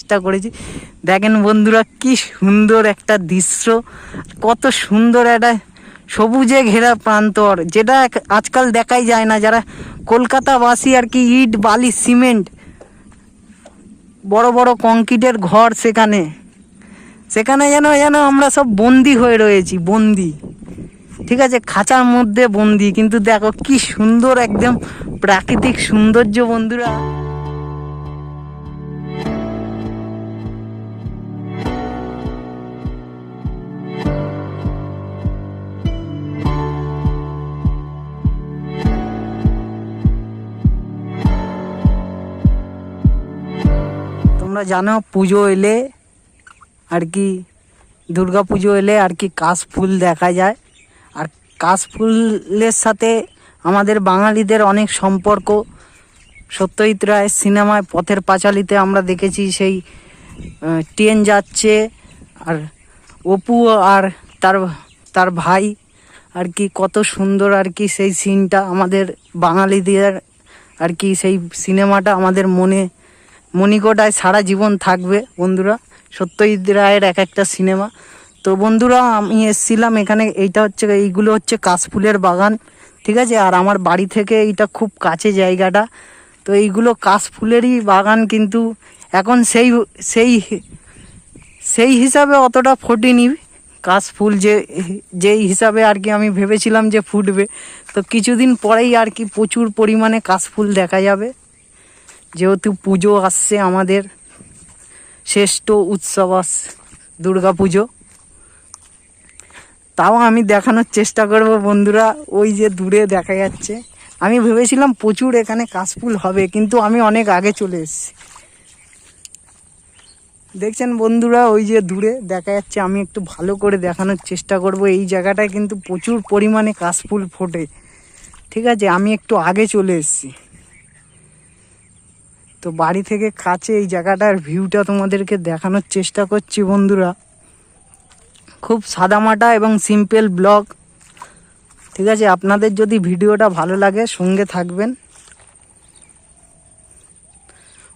চেষ্টা করেছি। দেখেন বন্ধুরা, কি সুন্দর একটা দৃশ্য। কত সুন্দর একটা সবুজে ঘেরা প্রান্তর, যেটা আজকাল দেখাই যায় না। যারা কলকাতাবাসী আর কি, ইট, বালি, সিমেন্ট, বড় বড় কংক্রিটের ঘর সেখানে। সেখানে যেন যেন আমরা সব বন্দি হয়ে রয়েছি, বন্দি। ঠিক আছে, খাঁচার মধ্যে বন্দি। কিন্তু দেখো, কি সুন্দর একদম প্রাকৃতিক সৌন্দর্য বন্ধুরা। তোমরা জানো, পুজো এলে আর কি, দুর্গা পুজো এলে আর কি কাশ ফুল দেখা যায়। আর কাশ ফুলের সাথে আমাদের বাঙালিদের অনেক সম্পর্ক। সত্যজিৎ রায়ের সিনেমায় পথের পাঁচালিতে আমরা দেখেছি সেই ট্রেন যাচ্ছে আর অপু আর তার তার ভাই আর কি কত সুন্দর আর কি সেই সিনটা আমাদের বাঙালিদের আর কি সেই সিনেমাটা আমাদের মনে মণিকোটায় সারা জীবন থাকবে বন্ধুরা। সত্যজিৎ রায়ের এক একটা সিনেমা। তো বন্ধুরা, আমি এসছিলাম এখানে, এইটা হচ্ছে, এইগুলো হচ্ছে কাশফুলের বাগান, ঠিক আছে? আর আমার বাড়ি থেকে এইটা খুব কাছে জায়গাটা। তো এইগুলো কাশফুলেরই বাগান কিন্তু এখন সেই সেই সেই হিসাবে অতটা ফোটেনি। কাশফুল যে, যেই হিসাবে আর কি আমি ভেবেছিলাম যে ফুটবে। তো কিছুদিন পরেই আর কি প্রচুর পরিমাণে কাশফুল দেখা যাবে। যেহেতু পুজো আসছে আমাদের, শ্রেষ্ঠ উৎসব আস দুর্গা পুজো। তাও আমি দেখানোর চেষ্টা করব বন্ধুরা, ওই যে দূরে দেখা যাচ্ছে। আমি ভেবেছিলাম প্রচুর এখানে কাশফুল হবে, কিন্তু আমি অনেক আগে চলে এসেছি। দেখছেন বন্ধুরা, ওই যে দূরে দেখা যাচ্ছে, আমি একটু ভালো করে দেখানোর চেষ্টা করব। এই জায়গাটায় কিন্তু প্রচুর পরিমাণে কাশফুল ফোটে। ঠিক আছে, আমি একটু আগে চলে এসেছি। তো বাড়ি থেকে কাছে এই জায়গাটার ভিউটা তোমাদেরকে দেখানোর চেষ্টা করছি বন্ধুরা। খুব সাদামাটা এবং সিম্পল ব্লগ ঠিক আছে, আপনাদের যদি ভিডিওটা ভালো লাগে, সঙ্গে থাকবেন।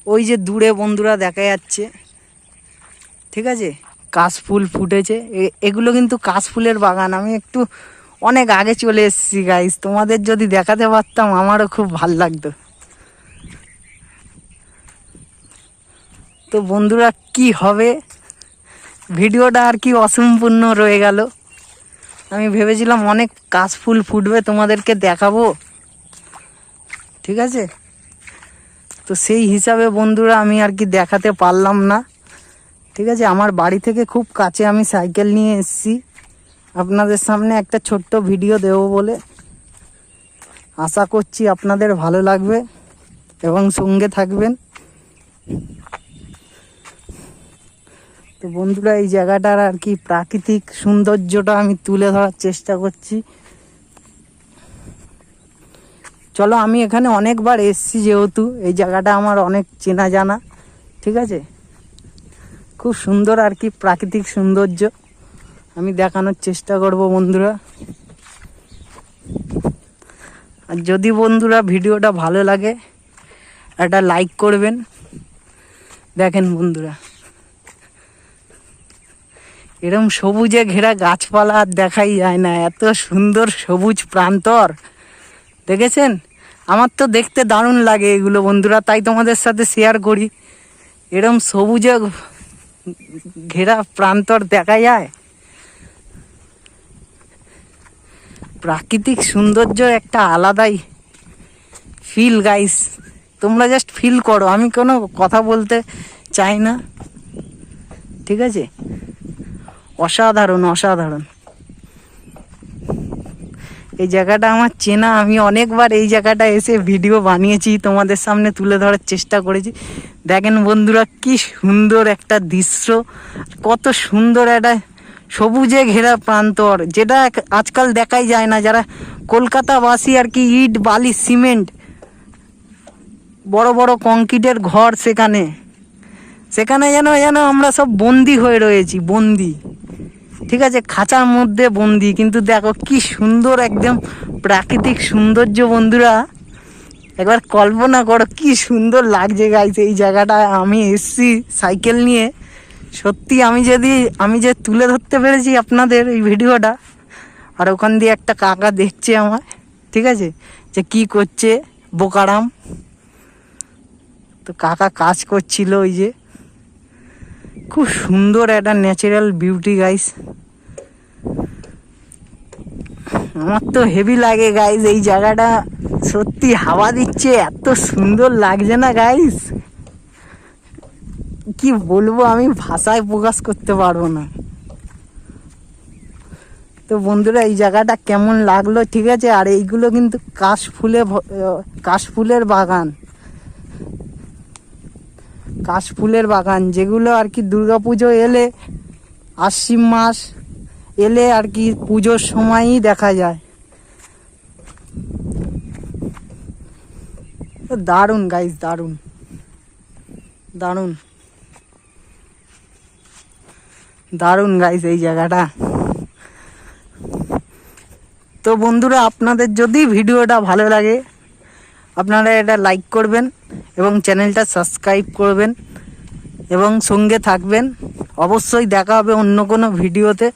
ওই যে দূরে বন্ধুরা দেখা যাচ্ছে। ঠিক আছে, কাশফুল ফুটেছে। এগুলো কিন্তু কাশফুলের বাগান। আমি একটু অনেক আগে চলে এসেছি গাইস তোমাদের যদি দেখাতে পারতাম, আমারও খুব ভালো লাগতো। তো বন্ধুরা, কি হবে? ভিডিওটা আর কি অসম্পূর্ণ রয়ে গেল। আমি ভেবেছিলাম অনেক কাশফুল ফুটবে, তোমাদেরকে দেখাবো। ঠিক আছে? তো সেই হিসাবে বন্ধুরা, আমি আর কি দেখাতে পারলাম না। ঠিক আছে? আমার বাড়ি থেকে খুব কাছে আমি সাইকেল নিয়ে এসেছি। আপনাদের সামনে একটা ছোট্ট ভিডিও দেব বলে। আশা করছি আপনাদের ভালো লাগবে এবং সঙ্গে থাকবেন। তো বন্ধুরা, এই জায়গাটার আর কি প্রাকৃতিক সৌন্দর্যটা আমি তুলে ধরার চেষ্টা করছি। চলো, আমি এখানে অনেকবার এসেছি যেহেতু, এই জায়গাটা আমার অনেক চেনা জানা, ঠিক আছে? খুব সুন্দর আর কি প্রাকৃতিক সৌন্দর্য আমি দেখানোর চেষ্টা করব বন্ধুরা। আর যদি বন্ধুরা ভিডিওটা ভালো লাগে, একটা লাইক করবেন। দেখেন বন্ধুরা। এরম সবুজে ঘেরা গাছপালা আর দেখাই যায় না। এত সুন্দর সবুজ প্রান্তর। দেখেছেন? আমার তো দেখতে দারুণ লাগে এগুলো বন্ধুরা, তাই তোমাদের সাথে শেয়ার করি। এরম সবুজে ঘেরা প্রান্তর দেখা যায়? প্রাকৃতিক সৌন্দর্য একটা আলাদাই ফিল গাইস তোমরা জাস্ট ফিল করো, আমি কোনো কথা বলতে চাই না। ঠিক আছে? অসাধারণ অসাধারণ। এই জায়গাটা আমার চেনা, আমি অনেকবার এই জায়গাটা এসে ভিডিও বানিয়েছি, তোমাদের সামনে তুলে ধরার চেষ্টা করেছি। দেখেন বন্ধুরা, কি সুন্দর একটা দৃশ্য কত সুন্দর একটা সবুজে ঘেরা প্রান্তর, যেটা আজকাল দেখাই যায় না। যারা কলকাতাবাসী আর কি, ইট, বালি, সিমেন্ট, বড় বড় কংক্রিটের ঘর সেখানে সেখানে যেন যেন আমরা সব বন্দি হয়ে রয়েছি, বন্দি। ঠিক আছে, খাঁচার মধ্যে বন্দি, কিন্তু দেখো কি সুন্দর একদম প্রাকৃতিক সৌন্দর্য বন্ধুরা। একবার কল্পনা করো, কি সুন্দর লাগছে গাইছে এই জায়গাটায় আমি এসছি সাইকেল নিয়ে। সত্যি আমি যদি, আমি যে তুলে ধরতে পেরেছি আপনাদের এই ভিডিওটা, আর ওখান দিয়ে একটা কাকা দেখছে আমার ঠিক আছে, যে কি করছে বোকারাম। তো কাকা কাজ করছিল ওই যে। খুব সুন্দর একটা ন্যাচারাল বিউটি গাইস আমার তো হেভি লাগে গাইস এই জায়গাটা। সত্যি হাওয়া দিচ্ছে এত সুন্দর লাগছে না গাইস কি বলব আমি ভাষায় প্রকাশ করতে পারব না। তো বন্ধুরা এই জায়গাটা কেমন লাগল ঠিক আছে? আর এইগুলো কিন্তু কাশ ফুলে ভ- আহ, কাশ ফুলের বাগান। কাশ ফুলের বাগান, যেগুলো আর কি দুর্গা পুজো এলে, আশ্বিন মাস এলে আর কি পুজোর সময়ই দেখা যায়। দারুণ গাইস দারুণ। দারুণ। দারুণ গাইস এই জায়গাটা। তো বন্ধুরা, আপনাদের যদি ভিডিওটা ভালো লাগে আপনারা এটা লাইক করবেন এবং চ্যানেলটা সাবস্ক্রাইব করবেন এবং সঙ্গে থাকবেন। অবশ্যই দেখা হবে অন্য কোনো ভিডিওতে।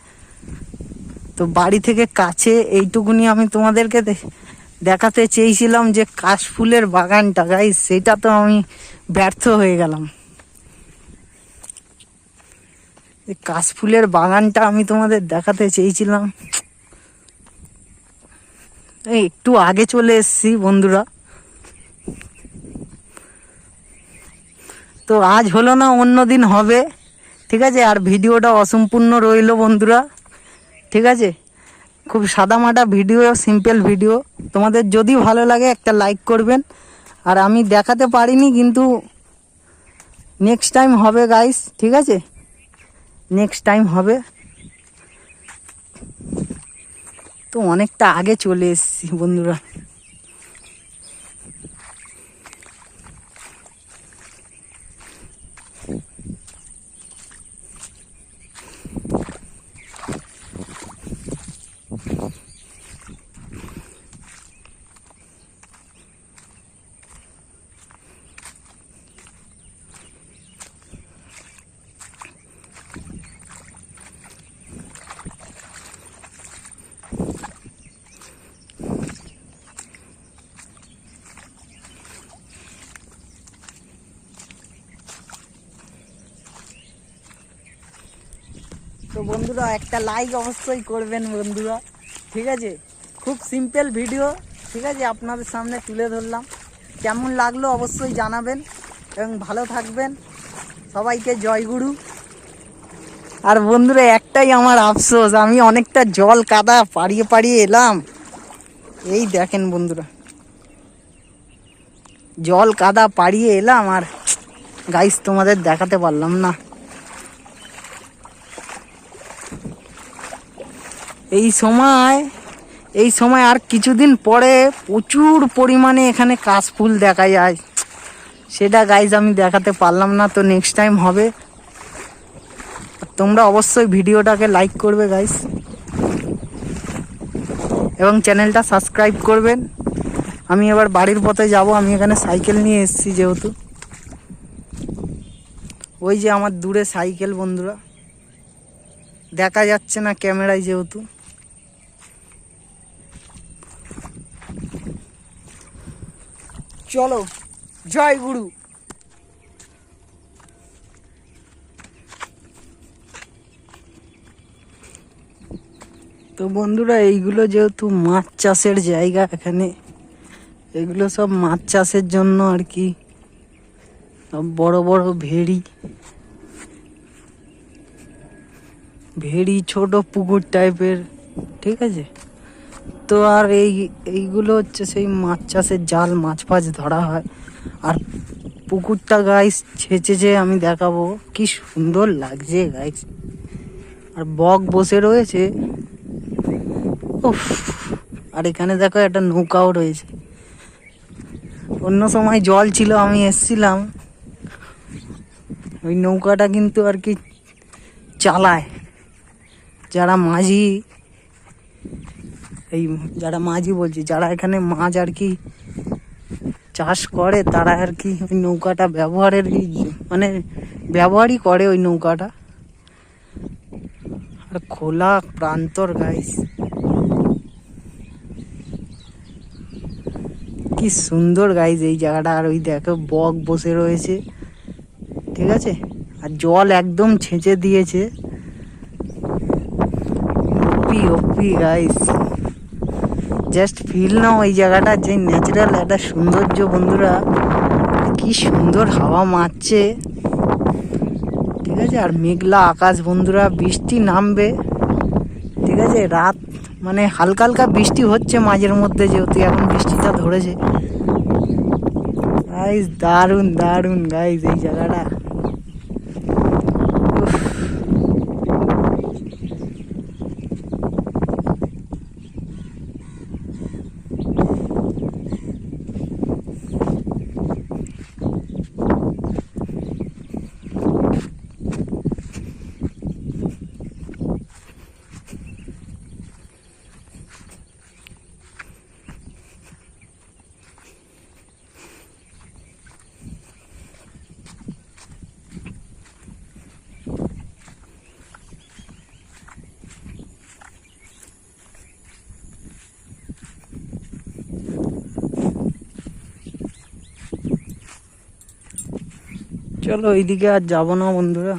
তো বাড়ি থেকে কাছে এইটুকুনি আমি তোমাদেরকে দেখাতে চেয়েছিলাম যে কাশফুলের বাগানটা। গাই সেটা তো আমি ব্যর্থ হয়ে গেলাম। কাশফুলের বাগানটা আমি তোমাদের দেখাতে চেয়েছিলাম। একটু আগে চলে এসেছি বন্ধুরা। তো আজ হলো না, অন্য দিন হবে। ঠিক আছে? আর ভিডিওটা অসম্পূর্ণ রইল বন্ধুরা। ঠিক আছে? খুব সাদামাটা ভিডিও সিম্পল ভিডিও। তোমাদের যদি ভালো লাগে একটা লাইক করবেন। আর আমি দেখাতে পারিনি, কিন্তু নেক্সট টাইম হবে গাইস ঠিক আছে? নেক্সট টাইম হবে। তো অনেকটা আগে চলে এসেছি বন্ধুরা। তো বন্ধুরা, একটা লাইক অবশ্যই করবেন বন্ধুরা, ঠিক আছে? খুব সিম্পল ভিডিও ঠিক আছে? আপনাদের সামনে তুলে ধরলাম। কেমন লাগল অবশ্যই জানাবেন এবং ভালো থাকবেন। সবাইকে জয়গুরু আর বন্ধুরা, একটাই আমার আফসোস, আমি অনেকটা জল কাদা পাড়িয়ে পাড়িয়ে এলাম। এই দেখেন বন্ধুরা, জল কাদা পাড়িয়ে এলাম আর গাইস তোমাদের দেখাতে পারলাম না। এই সময় এই সময় আর কিছুদিন পরে প্রচুর পরিমাণে এখানে কাশফুল দেখা যায়। সেটা গাইজ আমি দেখাতে পারলাম না, তো নেক্সট টাইম হবে। তোমরা অবশ্যই ভিডিওটাকে লাইক করবে গাইজ এবং চ্যানেলটা সাবস্ক্রাইব করবেন। আমি এবার বাড়ির পথে যাব, আমি এখানে সাইকেল নিয়ে এসেছি যেহেতু। ওই যে আমার দূরে সাইকেল বন্ধুরা। দেখা যাচ্ছে না ক্যামেরায় যেহেতু। চলো, জয় গুরু। তো বন্ধুরা, এইগুলো যেহেতু মাছ চাষের জায়গা এখানে, এগুলো সব মাছ চাষের জন্য আর কি। সব বড় বড় ভেড়ি ভেড়ি ছোট পুকুর টাইপের ঠিক আছে? তো আর এই, এইগুলো হচ্ছে সেই মাছ চাষের জাল, মাছ ফাছ ধরা হয়। আর পুকুরটা গাইস ছেঁচেছে আমি দেখাবো। কি সুন্দর লাগছে গাইস আর বক বসে রয়েছে। উফ, আর এখানে দেখো একটা নৌকাও রয়েছে। অন্য সময় জল ছিল, আমি এসছিলাম। ওই নৌকাটা কিন্তু আর কি চালায়। যারা মাঝি এই যারা মাঝি বলছি, যারা এখানে মাছ আর কি চাষ করে, তারা আর কি ওই নৌকাটা ব্যবহারের মানে ব্যবহারই করে ওই নৌকাটা। আর খোলা প্রান্তর গাইস কি সুন্দর গাইজ এই জায়গাটা। আর ওই দেখো, বক বসে রয়েছে। ঠিক আছে? আর জল একদম ছেঁচে দিয়েছে। ওপি ওপি গাইস জাস্ট ফিল নাও ওই জায়গাটা, যে ন্যাচারাল একটা সৌন্দর্য বন্ধুরা। কি সুন্দর হাওয়া মারছে। ঠিক আছে? আর মেঘলা আকাশ বন্ধুরা, বৃষ্টি নামবে। ঠিক আছে? রাত মানে হালকা হালকা বৃষ্টি হচ্ছে মাঝের মধ্যে, যেহেতু এখন বৃষ্টিটা ধরেছে। গাইস দারুণ দারুণ গাইস এই জায়গাটা। চলো এইদিকে আর যাবো না বন্ধুরা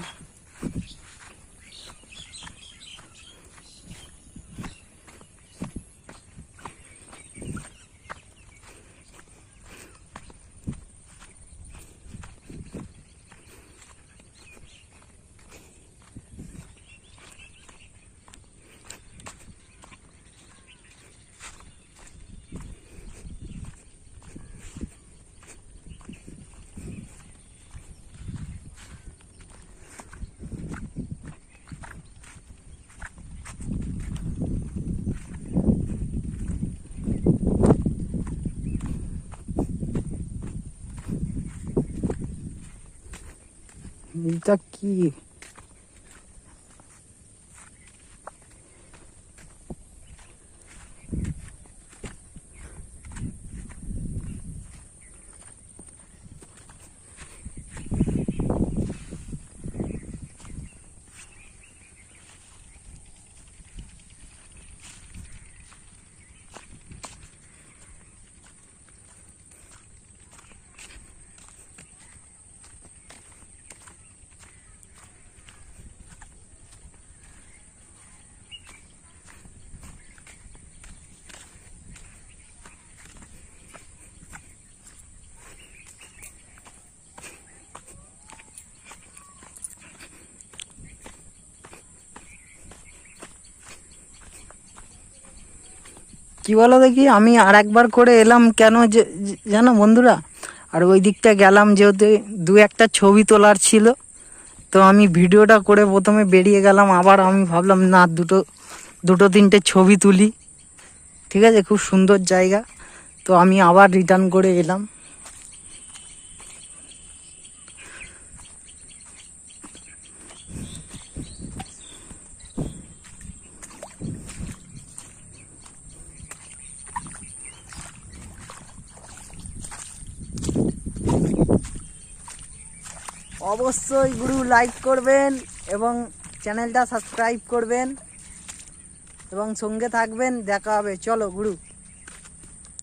এটা কি কি বলো দেখি? আমি আর একবার করে এলাম কেন যে জানো বন্ধুরা? আর ওই দিকটা গেলাম যেহেতু দু একটা ছবি তোলার ছিল, তো আমি ভিডিওটা করে প্রথমে বেরিয়ে গেলাম। আবার আমি ভাবলাম, না, দুটো দুটো, তিনটে ছবি তুলি। ঠিক আছে? খুব সুন্দর জায়গা। তো আমি আবার রিটার্ন করে এলাম। অবশ্যই গুরু লাইক করবেন এবং চ্যানেলটা সাবস্ক্রাইব করবেন এবং সঙ্গে থাকবেন। দেখা হবে। চলো, গুরু।